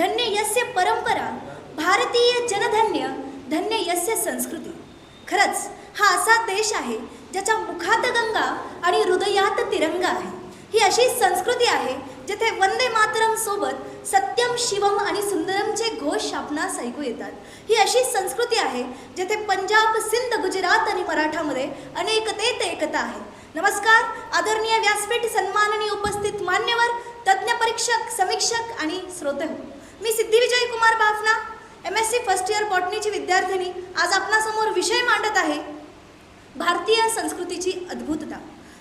धन्य यस्य परंपरा भारतीय जनधन्य धन्य यस्य संस्कृती. खरंच हा असा देश आहे ज्याच्या मुखात गंगा आणि हृदयात तिरंगा आहे. ही अशी संस्कृती आहे जिथे वंदे मातरम सोबत सत्यम शिवम आणि सुंदरमचे घोष आपणास ऐकू येतात. ही अशी संस्कृती आहे जिथे पंजाब सिंध गुजरात आणि मराठामध्ये अनेकतेत एकता आहे. नमस्कार आदरणीय व्यासपीठ सन्माननीय उपस्थित मान्यवर तज्ज्ञ परीक्षक समीक्षक आणि श्रोते हो. मी Siddhivijay Kumar Bafna M S C first year बॉटनीची विद्यार्थिनी आज आपणासमोर विषय मांडत आहे. भारतीय संस्कृतीची अद्भुतता.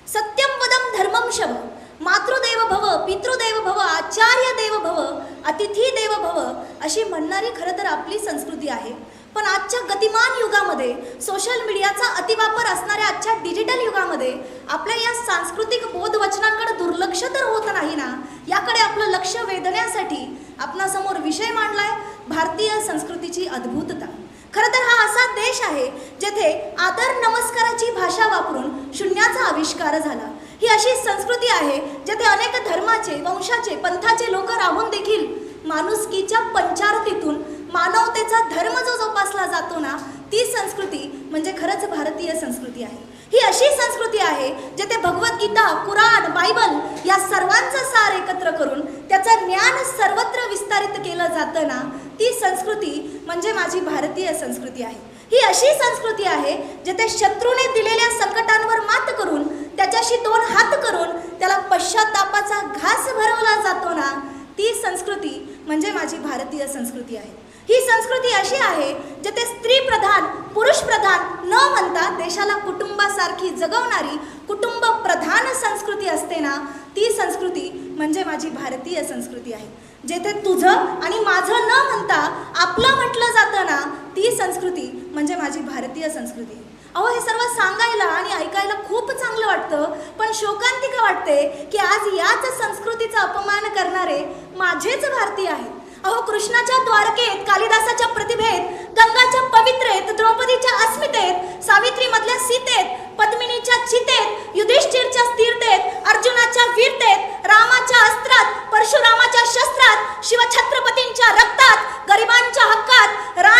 सत्यम वदम धर्मम शव मातृदेव भव पितृदेव भव आचार्य देव भव अतिथी देव भव अशी म्हणणारी खरं तर आपली संस्कृती आहे. पण आजच्या गतिमान युगामध्ये सोशल मीडियाचा अतिवापर असणाऱ्या आजच्या डिजिटल युगामध्ये आपल्या या सांस्कृतिक बोधवचनांकडे दुर्लक्ष तर होत नाही ना? याकडे आपलं लक्ष वेधण्यासाठी आपणासमोर विषय मांडलाय भारतीय संस्कृतीची अद्भुतता. खरं तर हा असा देश आहे जेथे आदर नमस्काराची भाषा वापरून शून्याचा आविष्कार झाला. ही अशी संस्कृती आहे जेथे अनेक धर्माचे वंशाचे पंथाचे लोक राहून देखील माणुसकीच्या पंचारतीतून मानवतेचा धर्म जो जोपासला जातो ना ती संस्कृती म्हणजे खरंच भारतीय संस्कृती आहे. ही अशी संस्कृती आहे जेथे भगवद्गीता कुराण बायबल या सर्वांचं सार एकत्र करून त्याचं ज्ञान सर्वत्र विस्तारित केलं जातं ना ती संस्कृती म्हणजे माझी भारतीय संस्कृती आहे. ही अशी संस्कृती आहे जिथे शत्रूने दिलेल्या संकटांवर मात करून त्याच्याशी दोन हात करून त्याला पश्चातापाचा घास भरवला जातो ना ती संस्कृती म्हणजे माझी भारतीय संस्कृती आहे. ही संस्कृती अशी आहे जिथे स्त्री प्रधान पुरुष प्रधान न म्हणता देशाला कुटुंबासारखी जगवणारी कुटुंब प्रधान संस्कृती असते ना ती संस्कृती म्हणजे माझी भारतीय संस्कृती आहे. जेथे तुझं आणि माझं न म्हणता आपलं म्हटलं जातं ना ती संस्कृती म्हणजे माझी भारतीय संस्कृती अहो हे सर्व सांगायला आणि ऐकायला खूप चांगलं वाटतं पण शोकांतिका वाटते की आज याच संस्कृतीचा अपमान करणारे माझेच भारतीय आहेत. अहो कृष्णाच्या द्वारकेत कालिदासाच्या प्रतिभेत गंगाच्या पवित्रेत द्रौपदीच्या अस्मितेत सावित्री मधल्या सीतेत पद्मिनीच्या चितेत युधिष्ठिरच्या स्थिरतेत अर्जुनाच्या वीरतेत रामाच्या अस्त्रात परशुरामाच्या शस्त्रात शिवछत्रपतींच्या रक्तात गरिबांच्या हक्कात राम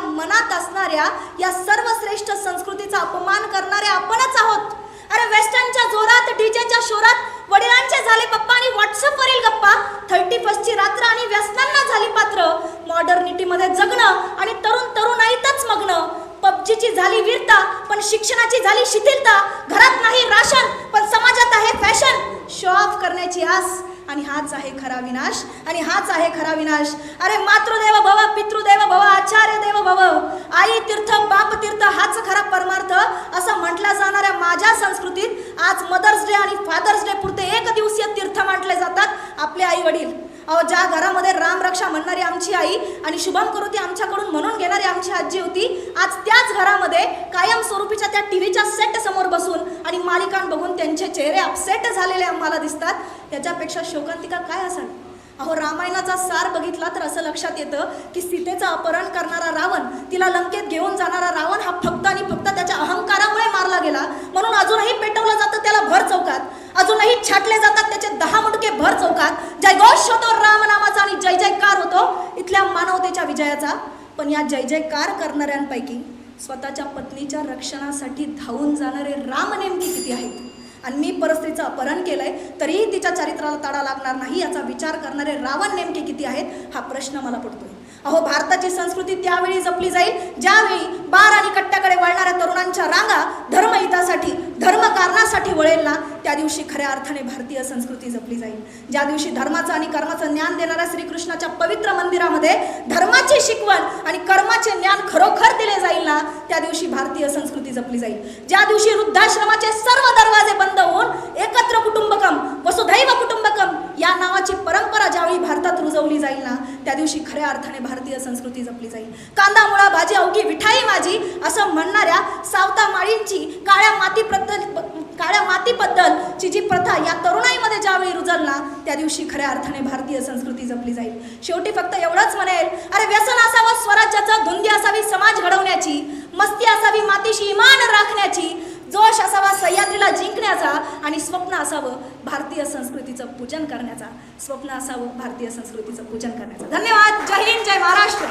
आपल्या मनात असणाऱ्या या सर्वश्रेष्ठ संस्कृतीचा अपमान करणारे आपणच आहोत. अरे वेस्टर्नच्या जोरात डीजेच्या शोरात वडिलांचे झाले पप्पा आणि व्हॉट्सअपवरील गप्पा. थर्टी फर्स्टची रात्र आणि व्यसनांना झाली पात्र. मॉडर्निटीमध्ये जगणं आणि तरुण तरुणाईतच मग्न. पबजीची झाली वीरता पण शिक्षणाची झाली शिथिलता. घरात नाही राशन पण समाजात आहे फॅशन शो ऑफ करण्याची आस आणि हाच आहे खरा विनाश आणि हाच आहे खरा विनाश. अरे मातृदेव भव पितृदेव भव आचार्य देव भव. आई तीर्थ बाप तीर्थ हाच खरा परमार्थ. असं म्हटल्या जाणाऱ्या माझ्या संस्कृतीत आज मदर्स डे आणि फादर्स डे पुरते एक दिवसीय तीर्थ मांडले जातात आपले आई वडील. अहो ज्या घरामध्ये रामरक्षा म्हणणारी आमची आई आणि शुभम करुती आमच्याकडून म्हणून घेणारी आमची आजी होती आज त्याच घरामध्ये कायम स्वरूपीच्या त्या टीव्हीच्या सेट समोर बसून आणि चेहरे अपसेट झालेले आम्हाला दिसतात. त्याच्यापेक्षा शोकांतिका काय असेल? अहो रामायणाचा सार बघितला तर असं लक्षात येतं की सीतेचं अपहरण करणारा रावण तिला लंकेत घेऊन जाणारा रावण हा फक्त आणि फक्त त्याच्या अहंकारामुळे मारला गेला. म्हणून अजूनही पेटवलं जातं त्याला भर चौकात. अजूनही छाटले जातात त्याचे दहा मुटके भर चौकात. जयघोष होतो राम नामाचा आणि जय जयकार होतो. इथल्या मानवतेच्या विजयाचा. पण या जय जयकार करणाऱ्यांपैकी स्वतःच्या पत्नीच्या रक्षणासाठी धावून जाणारे राम नेमके किती आहेत? आणि मी परिस्थितीचं अपहरण केलंय तरीही तिच्या चरित्राला तडा लागणार नाही याचा विचार करणारे रावण नेमके किती आहेत हा प्रश्न मला पडतोय. अहो भारताची संस्कृती त्यावेळी जपली जाईल ज्यावेळी बार आणि कट्ट्याकडे वळणाऱ्या तरुणांच्या रांगा धर्महितासाठी धर्मकारणासाठी वळेल ना त्या दिवशी खऱ्या अर्थाने भारतीय संस्कृती जपली जाईल. ज्या दिवशी धर्माचं आणि कर्माचं ज्ञान देणाऱ्या श्रीकृष्णाच्या पवित्र मंदिरामध्ये धर्माची शिकवण आणि कर्माचे ज्ञान खरोखर दिले जाईल ना त्या दिवशी भारतीय संस्कृती जपली जाईल. ज्या दिवशी वृद्धाश्रमाचे सर्व धर्म बंद होऊन एकत्र कुटुंबकम वसुधैव कुटुंबकम या नावाची परंपरा ज्यावेळी रुजवली जाईल ना त्या दिवशी खऱ्या अर्थाने भारतीय संस्कृती जपली जाईल. कांदा मुळा भाजी अवघी विठाई माझी असं म्हणणाऱ्या सावता माळींची काळ्या मातीबद्दल काळ्या मातीबद्दलची जी प्रथा या तरुणाईमध्ये ज्यावेळी रुजल ना त्या दिवशी खऱ्या अर्थाने भारतीय संस्कृती जपली जाईल. शेवटी फक्त एवढंच म्हणेल अरे व्यसन असावं स्वराज्याचं धुंदी असावी समाज घडवण्याची मस्ती असावी मातीशी इमान राखण्याची जोश असावा स्पर्धा जिंकण्याचा आणि स्वप्न असावं भारतीय संस्कृतीचं पूजन करण्याचा. स्वप्न असावं भारतीय संस्कृतीचं पूजन करण्याचा. धन्यवाद. जय हिंद जय महाराष्ट्र.